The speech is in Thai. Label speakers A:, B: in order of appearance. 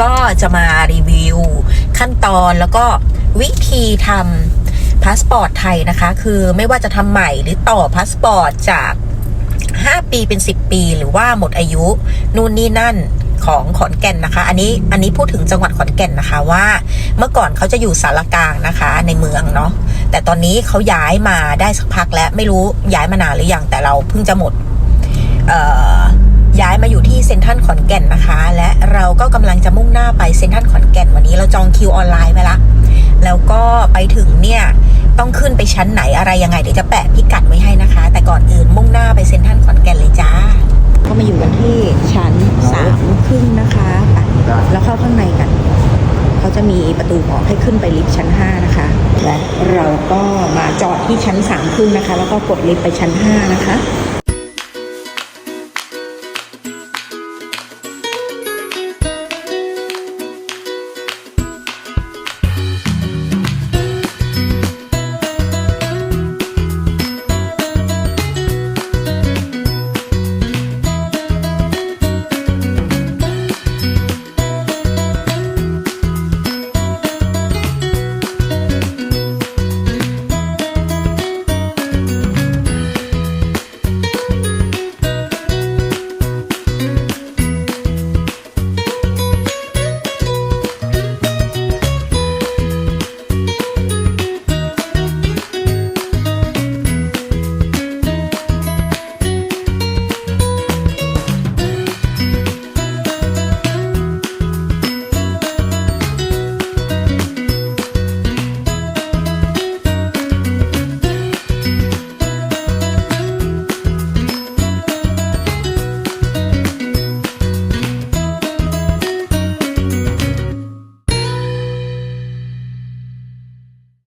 A: ก็จะมารีวิว ขั้นตอนแล้วก็วิธีทำพาสปอร์ตไทยนะคะ คือไม่ว่าจะทำใหม่หรือต่อพาสปอร์ตจาก 5 ปีเป็น 10 ปี หรือว่าหมดอายุ นู่นนี่นั่นของขอนแก่นนะคะ อันนี้อันนี้พูดถึงจังหวัดขอนแก่นนะคะว่า เมื่อก่อนเขาจะอยู่สารกลางนะคะในเมืองเนาะแต่ตอนนี้เขาย้ายมาได้สักพักแล้วไม่รู้ย้ายมานานหรือยังแต่เราเพิ่งจะหมดย้ายมาอยู่ เซ็นทรัลขอนแก่นนะคะ และเราก็กำลังจะมุ่งหน้าไปเซ็นทรัลขอนแก่นวันนี้เราจองคิวออนไลน์ไปละ แล้วก็ไปถึงเนี่ยต้องขึ้นไปชั้นไหนอะไรยังไงเดี๋ยวจะแปะพิกัดไว้ให้นะคะ แต่ก่อนอื่นมุ่งหน้าไปเซ็นทรัลขอนแก่นเลยจ้า ก็มาอยู่กันที่ชั้นสามครึ่งนะคะไปแล้วเข้าข้างในกันเขาจะมีประตูบอกให้ขึ้นไปลิฟต์ชั้น 5 นะคะและเราก็มาจอดที่ชั้น3ครึ่งนะคะ แล้วก็กดลิฟต์ไปชั้น 5 นะคะ